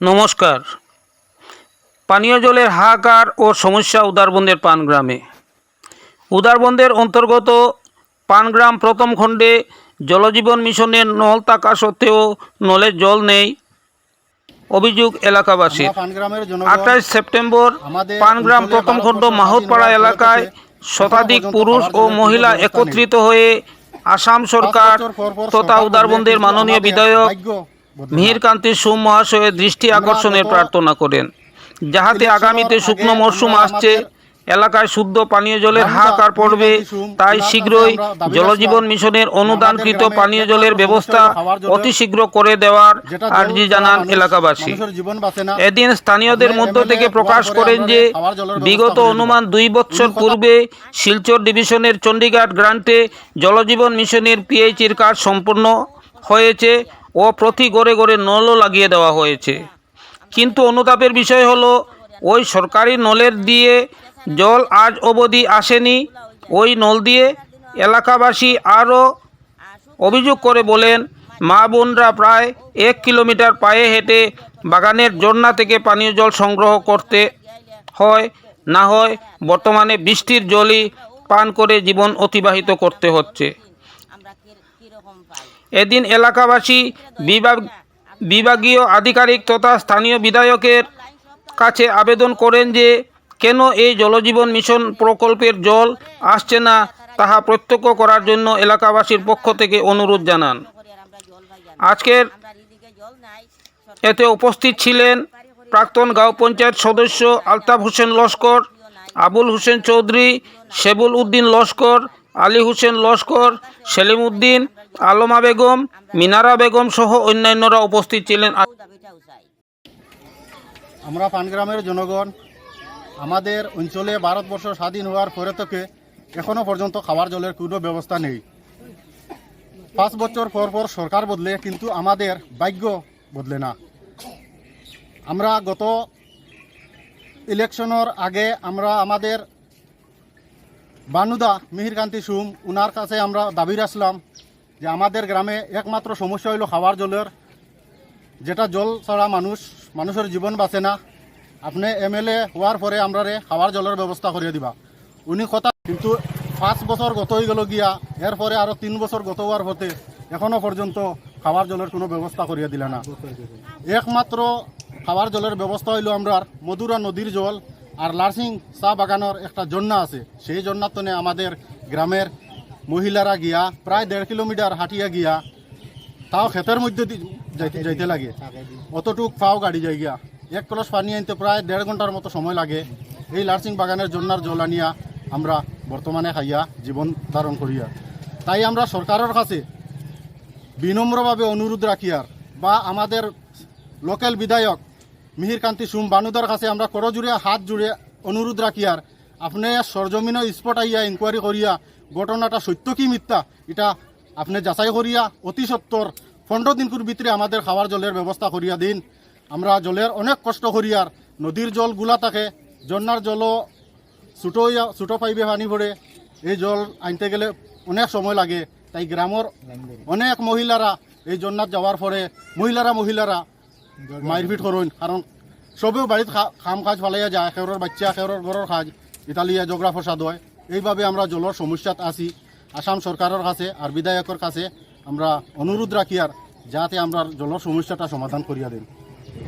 নমস্কার। পানীয় জলের হাহাকার ও সমস্যা উদারবন্দের পানগ্রামে। উদারবন্দের অন্তর্গত পানগ্রাম প্রথম খণ্ডে জলজীবন মিশনের নল থাকা সত্ত্বেও নলের জল নেই অভিযোগ এলাকাবাসীর। আমরা আঠাশ সেপ্টেম্বর পানগ্রাম প্রথম খণ্ড মাহুতপাড়া এলাকায় শতাধিক পুরুষ ও মহিলা। একত্রিত হয়ে আসাম সরকার তথা উদারবন্দের মাননীয় বিধায়ক মিহিরকান্তি সোম মহাশয়ের দৃষ্টি আকর্ষণের প্রার্থনা করেন। যাহাতে আগামীতে শুকনো মরশুম আসছে এলাকায় শুদ্ধ পানীয় জলের হাহাকার পড়বে তাই শীঘ্রই জলজীবন মিশনের অনুদানকৃত পানীয় জলের ব্যবস্থা। অতি শীঘ্র করে দেওয়ার আর্জি জানান এলাকাবাসী। এদিন স্থানীয়দের মধ্য থেকে প্রকাশ করেন যে বিগত অনুমান দুই বছর পূর্বে শিলচর ডিভিশনের চণ্ডীগড় গ্রান্টে জলজীবন মিশনের পিএইচির কাজ সম্পূর্ণ হয়েছে। ও প্রতি গড়ে গড়ে নলও লাগিয়ে দেওয়া হয়েছে। কিন্তু অনুতাপের বিষয় হলো, ওই সরকারি নলের দিয়ে জল আজ অবধি আসেনি। ওই নল দিয়ে এলাকাবাসী আরও অভিযোগ করে বলেন, মা বোনরা প্রায় এক কিলোমিটার পায়ে হেঁটে বাগানের ঝর্ণা থেকে পানীয় জল সংগ্রহ করতে হয়, না হয় বর্তমানে বৃষ্টির জলই পান করে জীবন অতিবাহিত করতে হচ্ছে। এদিন এলাকাবাসী, বিভাগ, বিভাগীয় আধিকারিক তথা স্থানীয় বিধায়কের কাছে আবেদন করেন যে, কেন এই জলজীবন মিশন প্রকল্পের জল আসছে না তাহা প্রত্যক্ষ করার জন্য এলাকাবাসীর পক্ষ থেকে অনুরোধ জানান। আজকের এতে উপস্থিত ছিলেন প্রাক্তন গাঁও পঞ্চায়েত সদস্য আলতাফ হোসেন লস্কর আবুল হোসেন চৌধুরী, শেবুল উদ্দিন লস্কর, আলী হোসেন লস্কর, সেলিম উদ্দিন, আলমা বেগম, মিনারা বেগম সহ অন্যান্যরা উপস্থিত ছিলেন। আমরা পানগ্রামের জনগণ, আমাদের অঞ্চলে ভারতবর্ষ স্বাধীন হওয়ার পরে থেকে এখনও পর্যন্ত খাবার জলের কোনো ব্যবস্থা নেই। পাঁচ বছর পর পর সরকার বদলে, কিন্তু আমাদের ভাগ্য বদলে না। আমরা গত ইলেকশনের আগে আমরা আমাদের বানুদা মিহিরকান্তি সুম, উনার কাছে আমরা দাবি রাখলাম যে আমাদের গ্রামে একমাত্র সমস্যা হইল খাবার জলের, যেটা জল ছাড়া মানুষ, মানুষের জীবন বাঁচে না। আপনি এমএলএ হওয়ার পরে আমরা রে খাবার জলের ব্যবস্থা করিয়ে দিবা। উনি কথা কিন্তু পাঁচ বছর গত হয়ে গেল গিয়া এরপরে আরও তিন বছর গত হওয়ার হতে এখনও পর্যন্ত খাবার জলের কোনো ব্যবস্থা করিয়ে দিলে না। একমাত্র খাবার জলের ব্যবস্থা হইল আমরা মধুরা নদীর জল আর লার্সিং চা বাগানের একটা জন্না আছে। সেই জন্নাতনে আমাদের গ্রামের মহিলারা গিয়া প্রায় দেড় কিলোমিটার হাঁটিয়া গিয়া তাও ক্ষেতের মধ্যে যাইতে লাগে। অতটুক পাও গাড়ি যাই গিয়া। এক কলস পানি আনতে প্রায় দেড় ঘণ্টার মতো সময় লাগে। এই লার্সিং বাগানের জন্নার জল আনিয়া আমরা বর্তমানে খাইয়া জীবন ধারণ করিয়া। তাই আমরা সরকারের কাছে বিনম্রভাবে অনুরোধ রাখিয়ার বা আমাদের লোকাল বিধায়ক মিহিরকান্তি সুম বানুদার কাছে আমরা করজুড়ে হাত জুড়ে অনুরোধ রাখি আর আপনি সরজমিন স্পট আইয়া ইনকোয়ারি করিয়া ঘটনাটা সত্য কি মিথ্যা? এটা আপনি যাচাই করিয়া অতি সত্তর পনেরো দিনকুর ভিতরে আমাদের খাওয়ার জলের ব্যবস্থা করিয়া দিন। আমরা জলের অনেক কষ্ট করিয়ার নদীর জলগুলা থাকে জন্নার জলও ছোটো ইয়া ছোটো পাইপে পানি পড়ে এই জল আনতে গেলে অনেক সময় লাগে। তাই গ্রামের অনেক মহিলারা এই জন্নাত যাওয়ার পরে মহিলারা মহিলারা মারপিট করুন, কারণ সবেও বাড়িত খাম কাজ ফালাইয়া যায় খেরোর বাচ্চা খেরোর ঘরের কাজ ইতালিয়া জগরা ফসাদ হয়। এইভাবে আমরা জলের সমস্যাত আছি। আসাম সরকারের কাছে আর বিধায়কের কাছে আমরা অনুরোধ রাখি আর যাতে আমরা জলের সমস্যাটা সমাধান করিয়া দিন।